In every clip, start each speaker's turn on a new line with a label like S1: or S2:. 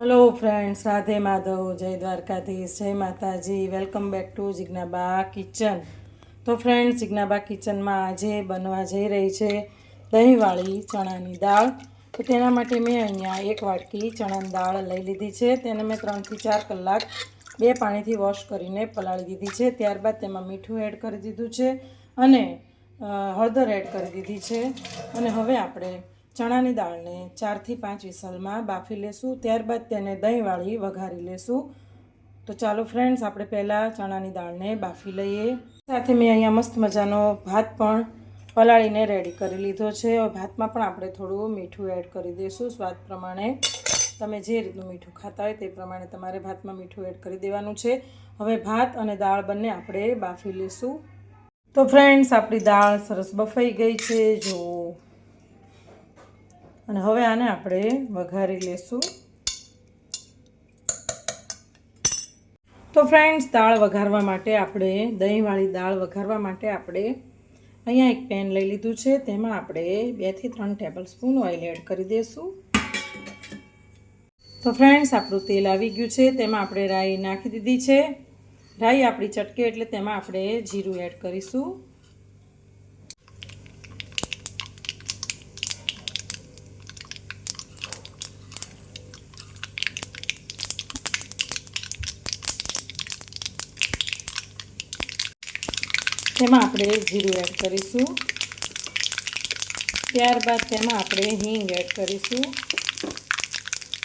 S1: Hello friends Radhe Madhav જય દ્વારકાધીશ જય માતાજી welcome back to Jignaba kitchen તો ફ્રેન્ડ્સ જિજ્ઞાબા કિચનમાં આજે બનવા જઈ રહી છે દહીંવાળી ચણાની દાળ. તો તેના માટે મેં અહીંયા એક વાટકી ચણાની દાળ લઈ લીધી છે. તેને મેં ત્રણથી ચાર કલાક બે પાણીથી વોશ કરીને પલાળી દીધી છે. ત્યારબાદ તેમાં મીઠું એડ કરી દીધું છે અને હળદર એડ કરી દીધી છે. અને હવે આપણે ચણાની દાળને ચારથી પાંચ વિસલમાં બાફી લેશું. ત્યારબાદ તેને દહીંવાળી વઘારી લેશું. તો ચાલો ફ્રેન્ડ્સ આપણે પહેલાં ચણાની દાળને બાફી લઈએ. સાથે મેં અહીંયા મસ્ત મજાનો ભાત પણ પલાળીને રેડી કરી લીધો છે. હવે ભાતમાં પણ આપણે થોડું મીઠું એડ કરી દઈશું સ્વાદ પ્રમાણે તમે જે રીતનું મીઠું ખાતા હોય તે પ્રમાણે તમારે ભાતમાં મીઠું એડ કરી દેવાનું છે. હવે ભાત અને દાળ બંને આપણે બાફી લઈશું તો ફ્રેન્ડ્સ આપણી દાળ સરસ બફાઈ ગઈ છે. જો અને હવે આને આપણે વઘારી લેશું. તો ફ્રેન્ડ્સ દાળ વઘારવા માટે આપણે, દહીંવાળી દાળ વઘારવા માટે આપણે અહીંયા એક પેન લઈ લીધું છે. તેમાં આપણે બેથી ત્રણ ટેબલ સ્પૂન ઓઇલ એડ કરી દઈશું તો ફ્રેન્ડ્સ આપણું તેલ આવી ગયું છે. તેમાં આપણે રાઈ નાખી દીધી છે. રાઈ આપણી ચટકે એટલે તેમાં આપણે જીરું એડ કરીશું. તેમાં આપણે જીરું એડ કરીશું. ત્યારબાદ તેમાં આપણે હિંગ એડ કરીશું.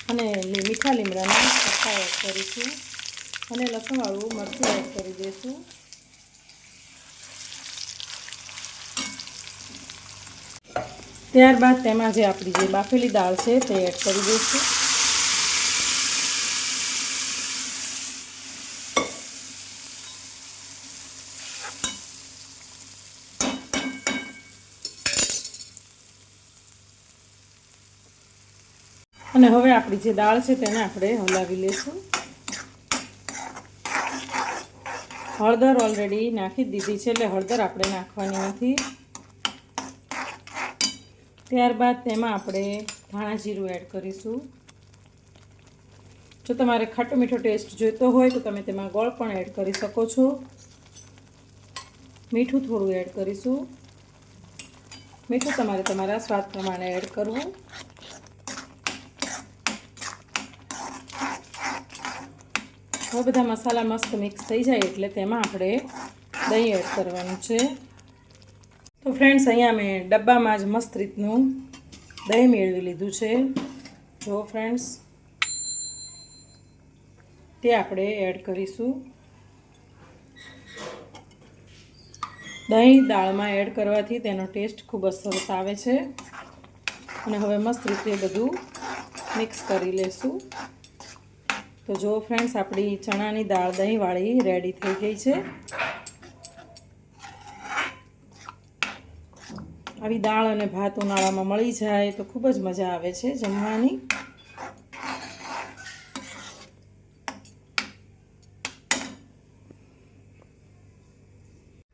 S1: અને મીઠા લીમડાના પત્તા એડ કરીશું. અને લસણવાળું મરચું એડ કરી દઈશું. ત્યારબાદ તેમાં જે આપણી જે બાફેલી દાળ છે તે એડ કરી દઈશું. અને હવે આપણી જે દાળ છે તેને આપણે હલાવી લઈશું હળદર ઓલરેડી નાખી દીધી છે એટલે હળદર આપણે નાખવાની નથી. ત્યારબાદ તેમાં આપણે ધાણા જીરું એડ કરીશું. જો તમારે ખાટો મીઠો ટેસ્ટ જોઈતો હોય તો તમે તેમાં ગોળ પણ એડ કરી શકો છો. મીઠું થોડું એડ કરીશું. મીઠું તમારે તમારા સ્વાદ પ્રમાણે એડ કરવું. હવે બધા મસાલા મસ્ત મિક્સ થઈ જાય એટલે તેમાં આપણે દહીં એડ કરવાનું છે. તો ફ્રેન્ડ્સ અહીંયા મેં ડબ્બામાં જ મસ્ત રીતનું દહીં મેળવી લીધું છે. જો ફ્રેન્ડ્સ તે આપણે એડ કરીશું. દહીં દાળમાં એડ કરવાથી તેનો ટેસ્ટ ખૂબ જ સરસ આવે છે. અને હવે મસ્ત રીતે બધું મિક્સ કરી લેશું. તો જો ફ્રેન્ડ્સ, આપણી ચણાની દાળ દહીંવાળી રેડી થઈ ગઈ છે. આવી દાળ અને ભાત ઉનાળામાં મળી જાય તો ખૂબ જ મજા આવે છે જમવાની.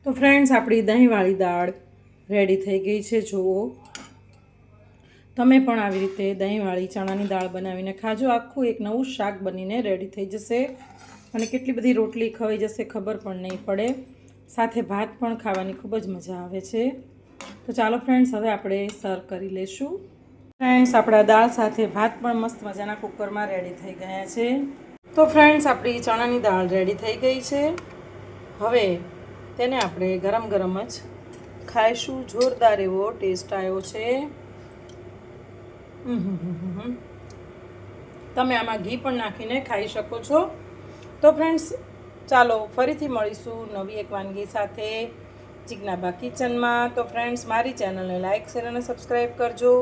S1: તો ફ્રેન્ડ્સ, આપણી દહીંવાળી દાળ રેડી થઈ ગઈ છે. જુઓ. તમે પણ આવી રીતે દહીંવાળી, ચણાની દાળ બનાવીને ખાજો. આખું એક નવું શાક બનીને રેડી થઈ જશે. અને કેટલી બધી રોટલી ખવાઈ જશે ખબર પણ નહીં પડે. સાથે ભાત પણ ખાવાની ખૂબ જ મજા આવે છે. તો ચાલો ફ્રેન્ડ્સ હવે આપણે સર્વ કરી લઈશું. ફ્રેન્ડ્સ આપણા દાળ સાથે ભાત પણ મસ્ત મજાના કુકરમાં રેડી થઈ ગયા છે. તો ફ્રેન્ડ્સ આપણી ચણાની દાળ રેડી થઈ ગઈ છે. હવે તેને આપણે ગરમ ગરમ જ ખાઈશું. જોરદાર એવો ટેસ્ટ આવ્યો છે. તમે આમાં ઘી પણ નાખીને ખાઈ શકો છો. તો ફ્રેન્ડ્સ ચાલો ફરીથી મળીશું નવી એક વાનગી સાથે જિજ્ઞાબા કિચનમાં. તો ફ્રેન્ડ્સ મારી ચેનલને લાઇક શેર અને સબસ્ક્રાઈબ કરજો.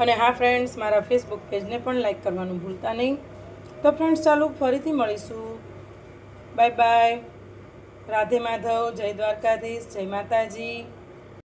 S1: અને હા ફ્રેન્ડ્સ મારા ફેસબુક પેજને પણ લાઇક કરવાનું ભૂલતા નહીં. તો ફ્રેન્ડ્સ ચાલો ફરીથી મળીશું. બાય બાય રાધે માધવ, જય દ્વારકાધીશ, જય માતાજી.